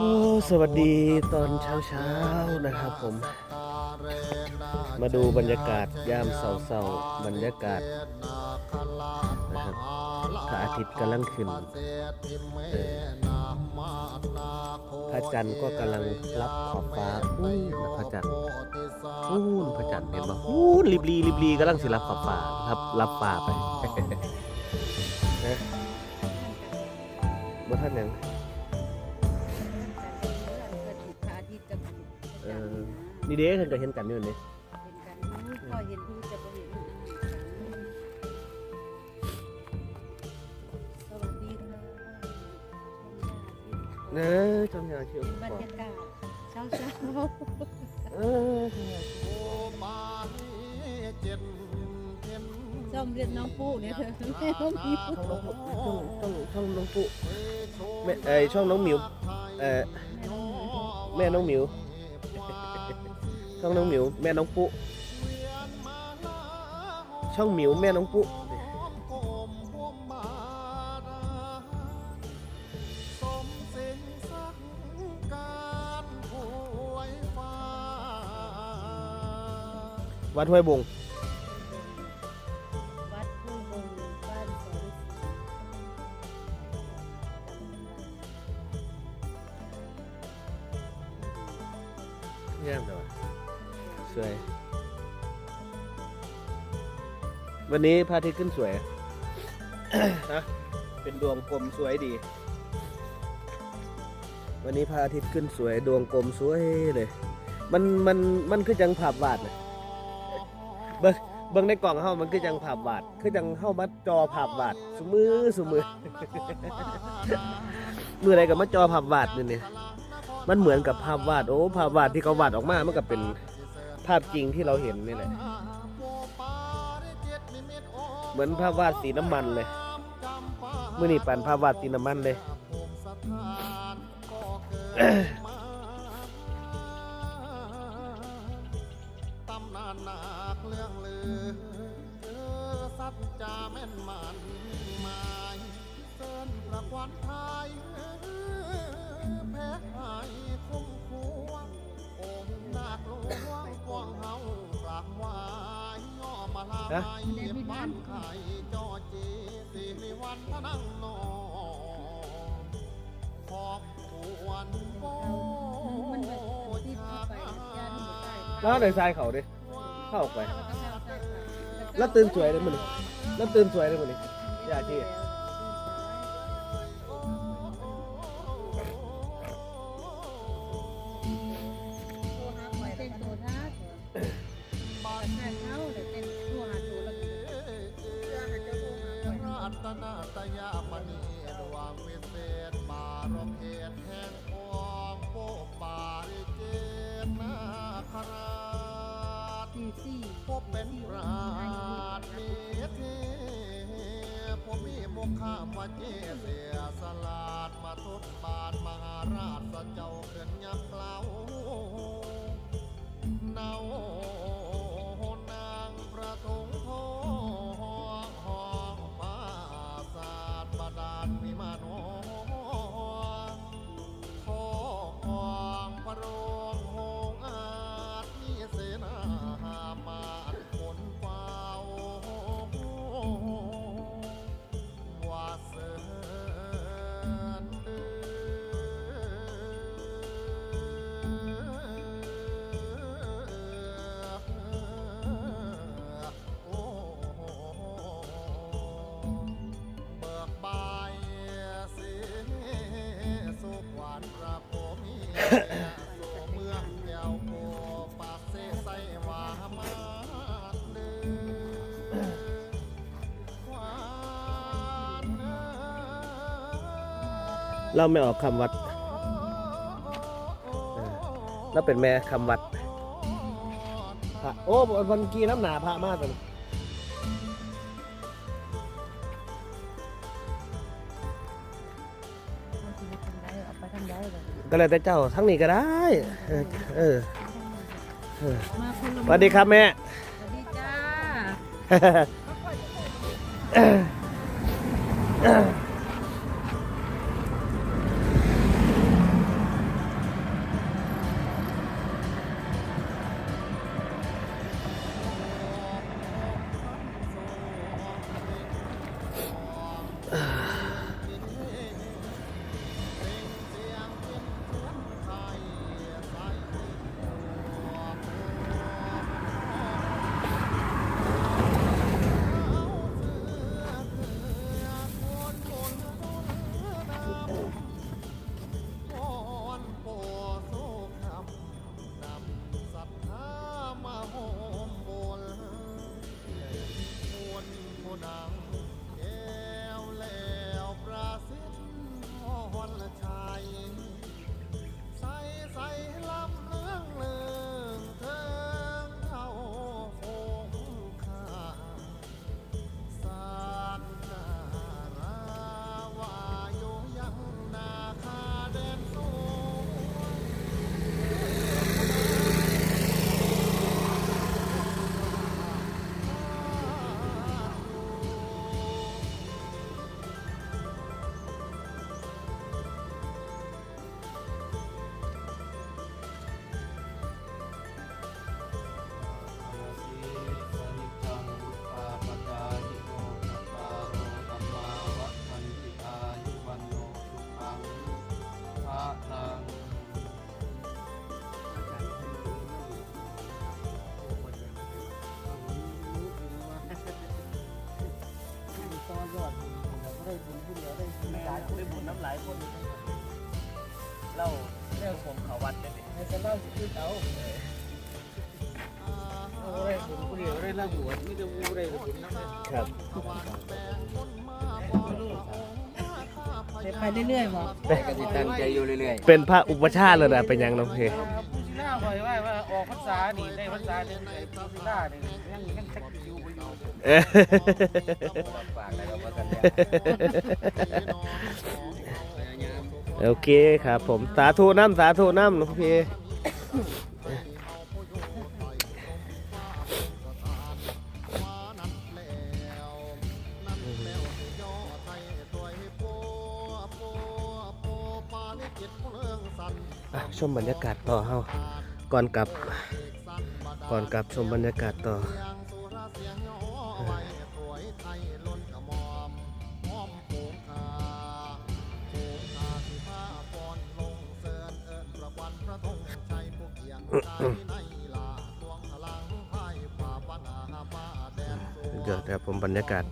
โอ้สวัสดีตอนเช้าเช้าๆนะครับผม มาดูบรรยากาศยามเสาๆบรรยากาศนะครับพระอาทิตย์กำลังขึ้นพระจันทร์ก็กำลังรับขอบฟ้าอู้นะพระจันทร์อู้นพระจันทร์เห็นปะอู้ริบลีริบลีกำลังสิรับขอบฟ้าครับรับฟ้าไปนะบ่ท่านยัง นี่เด้เพิ่นก็เห็นกันอยู่นี่พอเห็นดูจะบ่เห็นสวัสดีค่ะเออจำยาเชียวบรรยากาศเช้าเช้าเออส้มเรียนน้องปู่เนี่ยเธอแม่น้องมิวช่องน้องปุ๊ช่องช่องช่องน้องปุ๊แม่เอ้ยช่องน้องหมิวเอ่อแม่น้องหมิว ช่องน้องหมิวแม่น้องปุ๊ช่องหมิวแม่น้องปุ๊วัดห้วยบง วันนี้พระอาทิตย์ขึ้นสวยนะ เป็นดวงกลมสวยดี วันนี้พระอาทิตย์ขึ้นสวย ดวงกลมสวยเลย มันมันมันคือจังภาพวาดนะเบิ่งเบิ่งในกล่องเฮามันคือจังภาพวาด คือจังเฮามาจอภาพวาดสมือสมือมืออะไรกับมาจอภาพวาดนี่นี่มันเหมือนกับภาพวาดโอ้ภาพวาดที่เขาวาดออกมามันก็เป็นภาพจริงที่เราเห็นนี่แหละ เหมือนภาพวาดสีน้ำมันเลยเมื่อนี่ปั่นภาพวาดสีน้ำมันเลยตำนานหนักเรื่องลือเจอสัจจาแม่นมันหมายเส้นประควันไทยแพ้หายคุ้มควงองค์นาคหลวงกวางเฮากราบไหวา นไข่จอจีสิริวันพนังนองขอบควรโบมันแบบที่เข้าไปย่านหมู่ใต้แล้วในทรายเขาดิเข้าไป แล้วตื่นสวยเลยมันแล้วตื่นสวยเลยมันนี่อย่าที่ ตนาตยามณีดวงวิเศษบารมเหตุแห่งปวงโปกบาริเจนนาคราชที่พบเป็นราชมีเทผมมีมุขามวเจเสียสลาดมาทดบาทมหาราชเจ้าขึ้นยับเกลาเนา เมืองแก้วโพปากเสใส่ว่ามาเดือหวานเอ้ยเราไม่ออกคำวัดเราเป็นแม่คำวัดพระโอ้วันกีน้ำหนาพระมากเลย ก็เลยแต่เจ้าทั้งนี้ก็ได้ เออเออเออมาคนละสวัสดีครับแม่ สวัสดีจ้า ได้บุญน้ำหลายคนเล่าเรื่องผมเขาวัดกันดิให้จะเล่าสิคือเอาเอาอะไรผมเดียวได้เล่าหัวมีแต่วูได้ผมนั่งเลยครับไปเรื่อยๆบ่ก็สิตั้งใจอยู่เรื่อยๆ เป็นพระอุปชาย์เลยนะเป็นยังน้องเพผู้าคอยว่าว่าออกพรรษานี่ได้พรรษาหนึงไอ้ผู้ศิลานี่ยังยังจักอยู่บ่อยู่ เออโอเคครับ ผมสาธุน้ำสาธุน้ำน้องเพอ่ชมบรรยากาศต่อเฮาก่อนกลับ ก่อนกลับชมบรรยากาศต่อ เดี๋ยวแต่ผมบรรยากาศ